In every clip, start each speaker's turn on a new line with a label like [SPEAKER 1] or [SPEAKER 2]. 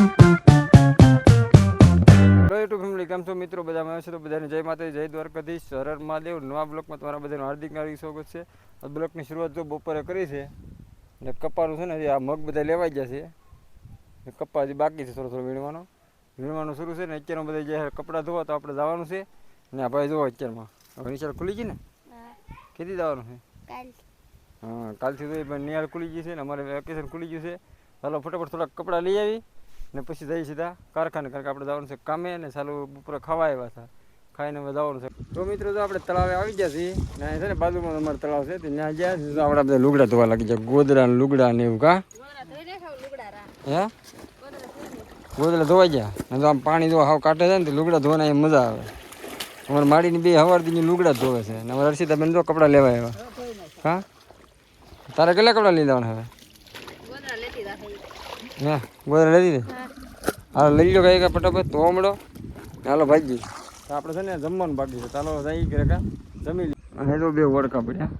[SPEAKER 1] YouTube family કેમ છો મિત્રો? બધા આવે છે તો બધાને જય માતાજી જય દ્વારકાધીશ હરર મહાદેવ. નવા બ્લોકમાં તમારા બધાનું હાર્દિક હાર્દિક સ્વાગત છે. આ બ્લોકની શરૂઆત જો બપોરે કરી છે ને કપાનું છે ને આ મગ બધા લેવાઈ ગયા છે. ને કપા હજી બાકી છે થોડો થોડો વીણવાનો. વીણવાનું શરૂ છે ને અત્યારમાં બધા જે કપડાં ધોવા તો આપણે જવાનું છે. ને આ ભાઈ જોવો અત્યારમાં. હવે નિશાળ ખુલી ગઈ ને? કીધી જવાનું છે? હા કાલથી તો પણ નિહાળ ખુલી ગઈ છે ને અમારે વેકેશન ખુલી ગયું છે. હાલો ફટાફટ થોડાક કપડાં લઈ આવી. ને પછી જઈ સીધા કારખાને કારણ કે આપણે જવાનું છે કામે ને ચાલુ બપોરે ખાવા આવ્યા હતા. ખાઈને હવે જવાનું છે. તો મિત્રો તો આપણે તળાવે આવી ગયા છીએ ને છે ને બાજુમાં અમારે તળાવ છે ત્યાં ગયા છીએ તો આપણે બધા લુગડા ધોવા લાગી જાય ગોદડા ને લુગડા ને એવું કા? હે? ગોદડા ધોવાઈ ગયા. ને તો આમ પાણી જો હાવ કાઢે છે ને તો લુગડા ધોવાના એમ મજા આવે. અમારે માડીની બે હવારથી લુગડા ધોવે છે. ને અમારે હર્ષિતા બેન જો કપડાં લેવા આવ્યા. હા? તારે કેટલા કપડાં લઈ લેવાના હવે? હે ગોદરા લઈ દીધે હાલો લઈ લો કઈ ફટાફટ તો મળો હાલો ભાઈજી તો આપણે છે ને જમવાનું બાકી છે. ચાલો જઈ ઘરે કા? જમી લઈએ. અને તો બે વડકા પડ્યા.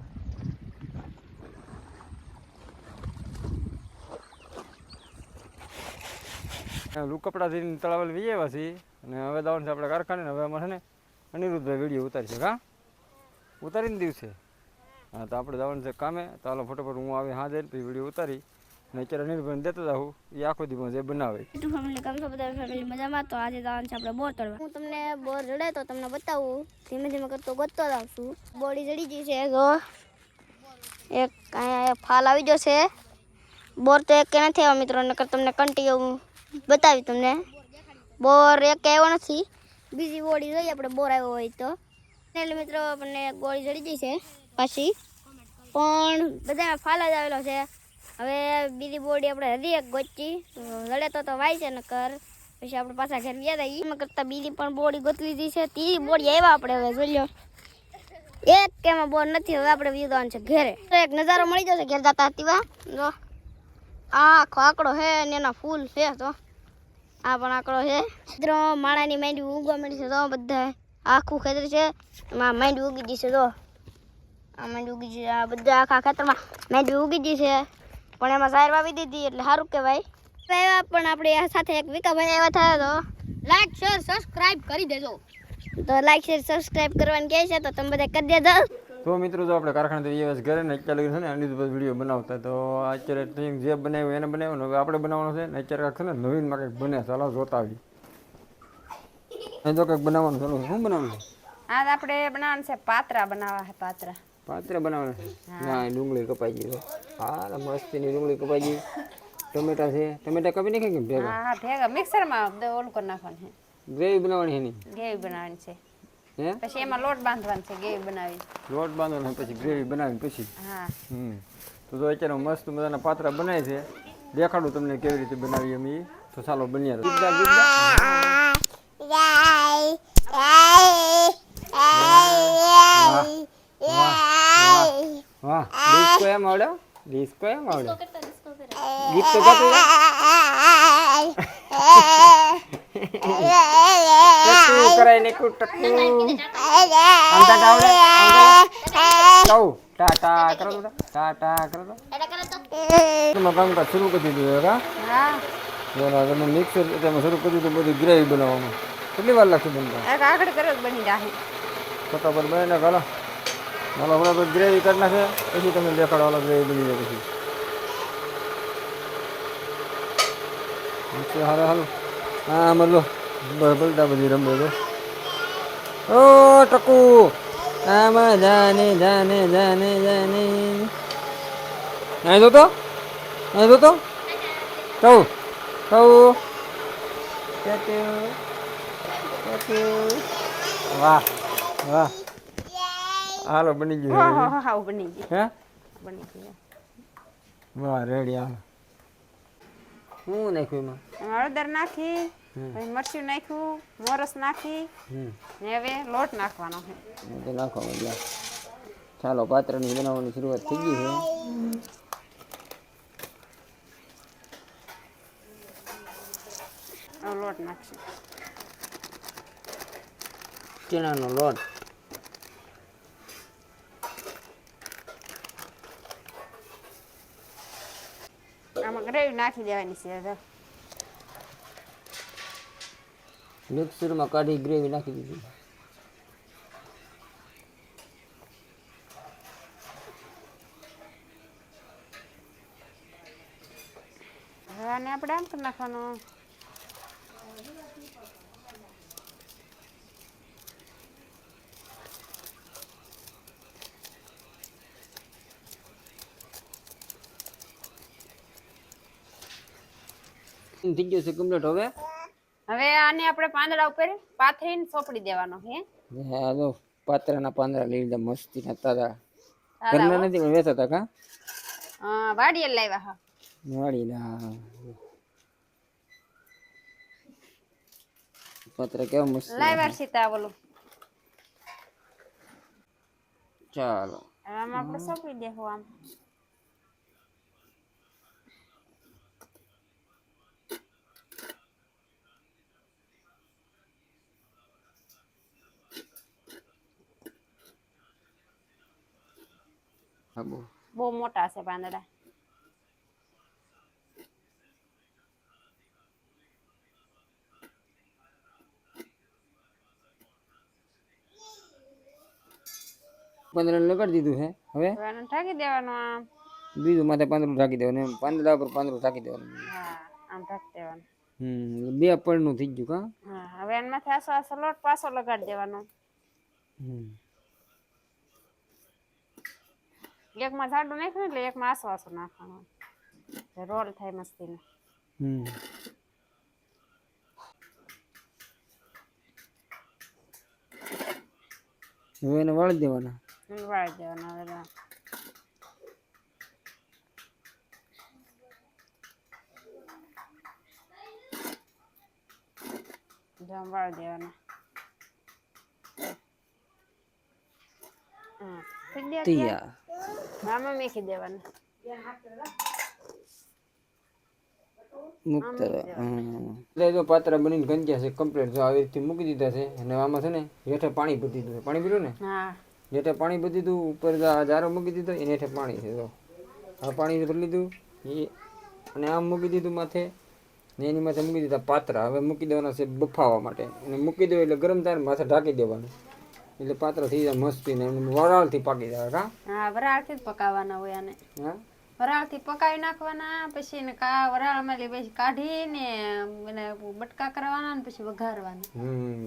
[SPEAKER 1] લૂ કપડા ધરીને તળાવલ વી આવ્યા છીએ. અને હવે દાવણ છે આપણે કારખાને હવે અમારે છે ને અનિરુદ્ધભાઈ વીડિયો ઉતારશે કા? ઉતારીને દિવસે. હા તો આપણે જવાનું છે કામે. તો હાલો ફટોફટ હું આવી હા જઈને પછી વીડિયો ઉતારી. ને અત્યારે અનિરુદ્ધભાઈને દેતો જાઉં એ આખો દિવસ જે બનાવે.
[SPEAKER 2] યુટ્યુબ ફેમિલી કેમ છો બધા ફેમિલી મજામાં? તો આજે જવાનું છે આપણે બોર તળવા. હું તમને બોર રડે તો તમને બતાવું. ધીમે ધીમે કરતો ગોતતો જાઉં છું. બોડી જડી ગઈ છે તો એક અહીંયા ફાલ આવી ગયો છે. બોર તો એક કે નથી આવ્યો મિત્રો નકર તમને કંટી હું બતાવી તમને. બોર એક આવ્યો નથી. બીજી બોડી જોઈએ આપણે બોર આવ્યો હોય તો. એટલે મિત્રો આપણને ગોળી જડી ગઈ છે પાછી. પણ બધા ફાલ જ આવેલો છે. હવે બીજી બોડી આપણે હજી એક ગોચી લડે તો તો વાય છે ને કર પછી આપણે પાછા ઘર ગયા હતા એમાં કરતાં બીજી પણ બોડી ગોતલી લીધી છે. ત્રીજી બોડી આવ્યા આપણે હવે, જોઈ લો એક કેમાં બોર નથી, હવે આપણે વિધાન છે ઘરે. તો એક નજારો મળી જશે ઘેર જતા હતી જો. આ આખો આંકડો છે ને એના ફૂલ છે તો આ પણ આંકડો છે મિત્રો માળાની માંડવી ઉગવા માંડી છે તો બધા આખું ખેતર છે, એમાં માંડવી ઉગી જશે તો આ માંડવી ઉગી છે, આ બધા આખા ખેતરમાં માંડવી ઉગી છે. પણ એમાં સાર વાવી દીધી એટલે સારું કહેવાય. એવા પણ આપણે આ સાથે એક વિકાભાઈ એવા થયા તો લાઈક શેર સબસ્ક્રાઇબ કરી દેજો. તો લાઈક શેર સબસ્ક્રાઇબ કરવાનું કહે છે તો તમે બધા કરી દેજો.
[SPEAKER 1] તો મિત્રો જો આપણે કારખાના તો દિવસ ઘરે ને અત્યારે છે ને અનિરુદ્ધભાઈ વીડિયો બનાવતા તો અત્યારે જે બનાવ્યું એને બનાવ્યું હવે આપણે બનાવવાનું છે ને અત્યારે છે ને નવીનમાં કંઈક બને ચાલો જોતા આવી જો તો કંઈક બનાવવાનું ચાલો શું બનાવવાનું
[SPEAKER 3] આજ આપણે બનાવવાનું છે પાત્રા બનાવવા છે પાત્રા.
[SPEAKER 1] પાત્ર બનાવવાનું. ના ડુંગળી કપાઈ ગઈ હા મસ્તીની ડુંગળી કપાઈ ગઈ. ટમેટા છે. ટમેટા કાપી નાખે કે ભેગા?
[SPEAKER 3] હા હા ભેગા. મિક્સરમાં ઓલું કરી નાખવાનું છે.
[SPEAKER 1] ગ્રેવી બનાવવાની એની?
[SPEAKER 3] ગ્રેવી બનાવવાની છે.
[SPEAKER 1] હે?
[SPEAKER 3] પછી એમાં લોટ બાંધવાનો છે ગ્રેવી બનાવી
[SPEAKER 1] લોટ બાંધવાનો પછી ગ્રેવી બનાવી પછી?
[SPEAKER 3] હા.
[SPEAKER 1] હમ. તો તો અત્યારે મસ્ત મજાના પાત્રા બનાવે છે. દેખાડું તમને કેવી રીતે બનાવી અમે તો ચાલો બન્યા રહો. ગીત ગા, ગીત ગા. વાહ ડિસ્કો એમ આવડ્યો ડિસ્કો એમ આવડ્યો ગીત તો ગાતું. ટકુ કરાય ને કુ ટકુ આમ ટાટા આવડે. કરો તો. ટાટા કરો તો. કામકાજ શરૂ કરી દીધું કા
[SPEAKER 3] હા?
[SPEAKER 1] તમે મિક્સર તેમાં શરૂ કરી દીધું બધું ગ્રેવી બનાવવાનું. કેટલી વાર લાગશે બનતા?
[SPEAKER 3] એક આગળ કર્યો બની જાય
[SPEAKER 1] ફટાફટ બને ને ચાલો ચાલો તો ગ્રેવી કરી નાખે, પછી તમને દેખાડો હાલો ગ્રેવી બની જાય પછી. હાલો હાલો. હા મતલો બળતા બધી રમે તો ઓ, ટકુ. આમાં જાને જાને જાને જાને. અહીં જોતો અહીં જોતો કહું કહું. વાહ વાહ. હાલો બની ગયું
[SPEAKER 3] હા હા હા બની ગયું.
[SPEAKER 1] હે?
[SPEAKER 3] બની ગયું
[SPEAKER 1] વાહ રેડી હાલો શું નાખ્યું એમાં?
[SPEAKER 3] હળદર નાખી. પછી મરચું નાખ્યું મોરસ નાખી ને હવે લોટ નાખવાનો છે.
[SPEAKER 1] હું નાખો એટલે ચાલો પાત્રની બનાવવાની શરૂઆત થઈ ગઈ છે.
[SPEAKER 3] લોટ નાખશું.
[SPEAKER 1] ચણાનો લોટ.
[SPEAKER 3] આમાં ગ્રેવી નાખી દેવાની છે
[SPEAKER 1] મિક્સરમાં કાઢી ગ્રેવી નાખી દીધી
[SPEAKER 3] હવે આને આપણે આમ કરી નાખવાનું
[SPEAKER 1] થઈ ગયો છે કમ્પ્લીટ હવે?
[SPEAKER 3] હવે આને આપણે પાંદડા ઉપર પાથરીને સોપડી દેવાનો હે?
[SPEAKER 1] હા તો પાત્રાના પાંદડા લઈ લીધા મસ્તી ના તારા ઘરના નથી પણ વેચતા કા?
[SPEAKER 3] હા વાડીએ લાવ્યા હા.
[SPEAKER 1] વાડી ના પાત્ર કેવો મસ્ત
[SPEAKER 3] લાવ્યા સીતા બોલો
[SPEAKER 1] ચાલો.
[SPEAKER 3] આમ આપણે સોપડી દેવું આમ.
[SPEAKER 1] હા બહુ
[SPEAKER 3] બહુ મોટા છે પાંદડા
[SPEAKER 1] પાંદડા લગાડી દીધું છે હવે
[SPEAKER 3] ઢાંકી દેવાનું આમ
[SPEAKER 1] બીજું માથે પાંદડું ઢાંકી દેવાનું એમ પાંદડા પર પાંદડું ઢાંકી દેવાનું
[SPEAKER 3] હા આમ ઢાંકી દેવાનું
[SPEAKER 1] હમ બે પડનું થઈ ગયું કા
[SPEAKER 3] હા હવે માથે આસો આસો લોટ પાછો લગાડી દેવાનો
[SPEAKER 1] હમ
[SPEAKER 3] એકમાં જાડું નાખ્યું એટલે એકમાં આસો આસો નાખવાનો રોલ થાય મસ્તીનો.
[SPEAKER 1] હમ. હવે એને વાળી દેવાના?
[SPEAKER 3] વાળી દેવાના હવે દેવાના.
[SPEAKER 1] તૈયાર
[SPEAKER 3] આમાં મેકી દેવાનું
[SPEAKER 1] મુક્ત એટલે જો પાત્ર બનીને ગંજ્યા છે કમ્પ્લીટ જો આવી રીતે મૂકી દીધા છે અને આમાં છે ને હેઠે પાણી ભરી દીધું છે. પાણી પીધું ને? હેઠે પાણી ભરી દીધું ઉપર આ જારો મૂકી દીધો એને હેઠે પાણી છે જો. આ પાણી ભરી લીધું એ અને આમ મૂકી દીધું માથે ને એની માથે મૂકી દીધા પાત્ર. હવે મૂકી દેવાના છે બફાવા માટે. અને મૂકી દો એટલે ગરમ થાય માથે ઢાંકી દેવાનું. એટલે પાત્ર થઈ જાય મસ્તી ને વરાળથી પાકી જાય કા?
[SPEAKER 3] હા વરાળથી જ પકાવવાના હોય આને.
[SPEAKER 1] હા?
[SPEAKER 3] વરાળથી પકાવી નાખવાના પછી એને કા વરાળમાં લી પછી કાઢીને એને બટકા કરવાના ને પછી વઘારવાના.
[SPEAKER 1] હમ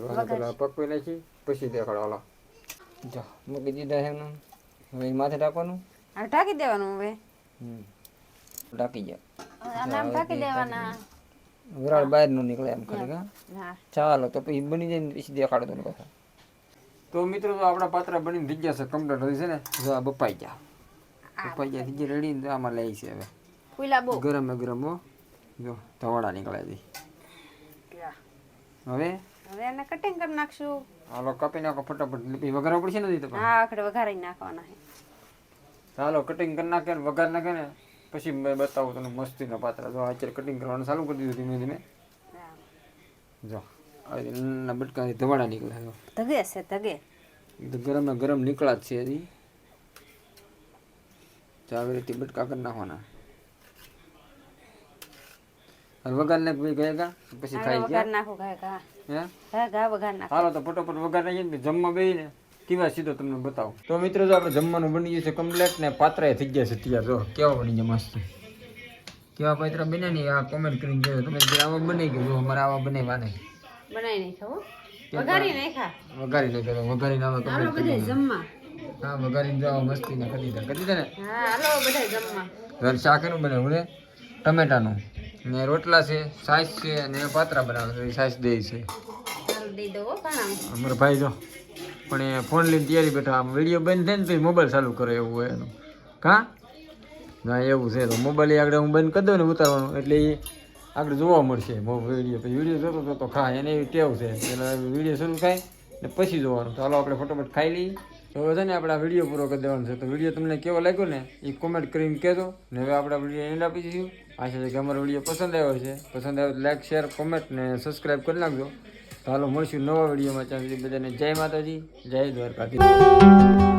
[SPEAKER 1] પકવી નાખી પછી દેખાડવાલા જો મૂકી દીધા છે હવે માથે ઢાંકવાનું?
[SPEAKER 3] આ ઢાંકી દેવાનું હવે.
[SPEAKER 1] હમ ઢાંકી જાય
[SPEAKER 3] આમ ઢાંકી દેવાના.
[SPEAKER 1] વરાળ બહારનું નીકળે એમ ખરે કા?
[SPEAKER 3] હા
[SPEAKER 1] ચાલો તો પછી બની જાય પછી દેખાડો તમને પાછા. તો મિત્રો તો આપણા પાત્રા બનીને થઈ ગયા છે કમ્પ્લીટ થઈ છે ને? જો આ બપાઈ ગયા. બપાઈ ગયા થઈ ગયા રેડી આમાં લઈ છે હવે.
[SPEAKER 3] ફૂલા બહુ.
[SPEAKER 1] ગરમ ગરમ હો. જો ધવાડા નીકળે છે. હવે?
[SPEAKER 3] હવે એને કટિંગ કરી નાખશું.
[SPEAKER 1] હાલો કાપી નાખો ફટાફટ. લીપી વઘારવા પડશે ને તો
[SPEAKER 3] હા આખડે વઘારી નાખવાના છે.
[SPEAKER 1] ચાલો કટિંગ કરી નાખે ને વઘાર નાખે ને પછી મેં બતાવું તમને મસ્તીના પાત્ર. જો અત્યારે કટિંગ કરવાનું ચાલુ કરી દીધું ધીમે ધીમે. જો. નાના બટકા ધવાડા નીકળે
[SPEAKER 3] ધગે છે ધગે.
[SPEAKER 1] ગરમ ને ગરમ નીકળ્યા જ છે હજી. તો આવી રીતે બટકા કરી નાખવાના. વઘાર નાખ ભાઈ ગયા પછી ખાઈ ગયા
[SPEAKER 3] નાખો
[SPEAKER 1] હે?
[SPEAKER 3] વઘાર નાખો.
[SPEAKER 1] હાલો તો ફટોફટ વઘાર નાખીએ ને જમવા બેસી કેવા સીધો તમને બતાવો. તો મિત્રો જો આપણે જમવાનું બની ગયું છે કમ્પ્લેટ ને પાત્રા થઈ ગયા છે તૈયાર. જો કેવા બની ગયા મસ્ત. કેવા પાત્રા બન્યા ને આ કોમેન્ટ કરીને જોયો તમે આવા બની ગયો અમારે આવા બનાવવા નહીં.
[SPEAKER 3] બનાવી નાખ્યો વઘારી નાખ્યા?
[SPEAKER 1] વઘારી નાખ્યો
[SPEAKER 3] હાલો બધા જમવા.
[SPEAKER 1] હા વઘારીને જાઓ મસ્તી ને કરી દીધા કરી દીધા ને
[SPEAKER 3] હા હાલો બધા જમવા.
[SPEAKER 1] ઘર બને હું ટમેટાનું. ને રોટલા છે સાઈસ છે અને પાત્રા બનાવે સાઈસ દે છે.
[SPEAKER 3] હો
[SPEAKER 1] અમારો ભાઈ જો પણ એ ફોન લઈને તૈયારી બેઠા આમ વીડિયો બંધ થાય ને તો મોબાઈલ ચાલુ કરે એવું હોય એનું. કા? ના એવું છે તો મોબાઈલ આગળ હું બંધ કરી દઉં ને ઉતારવાનું એટલે એ આગળ જોવા મળશે. વીડિયો પછી વીડિયો જોતો તો ખા, એને એવી ટેવ છે. એટલે વીડિયો શરૂ થાય ને પછી જોવાનું. ચાલો આપણે ફટોફટ ખાઈ લઈએ. તો હવે છે ને આપણે આ વીડિયો પૂરો કરી દેવાનો છે. તો વીડિયો તમને કેવો લાગ્યો ને એ કોમેન્ટ કરીને કહેજો. ને હવે આપણે વીડિયો એન્ડ આપી દઈશું. આશા છે કે અમારો વીડિયો પસંદ આવ્યો છે. પસંદ આવ્યો લાઈક શેર કોમેન્ટ ને સબસ્ક્રાઈબ કરી નાખજો. તો હાલો મળશું નવા વિડીયોમાં ત્યાં સુધી બધાને જય માતાજી, જય દ્વારકાધીશ.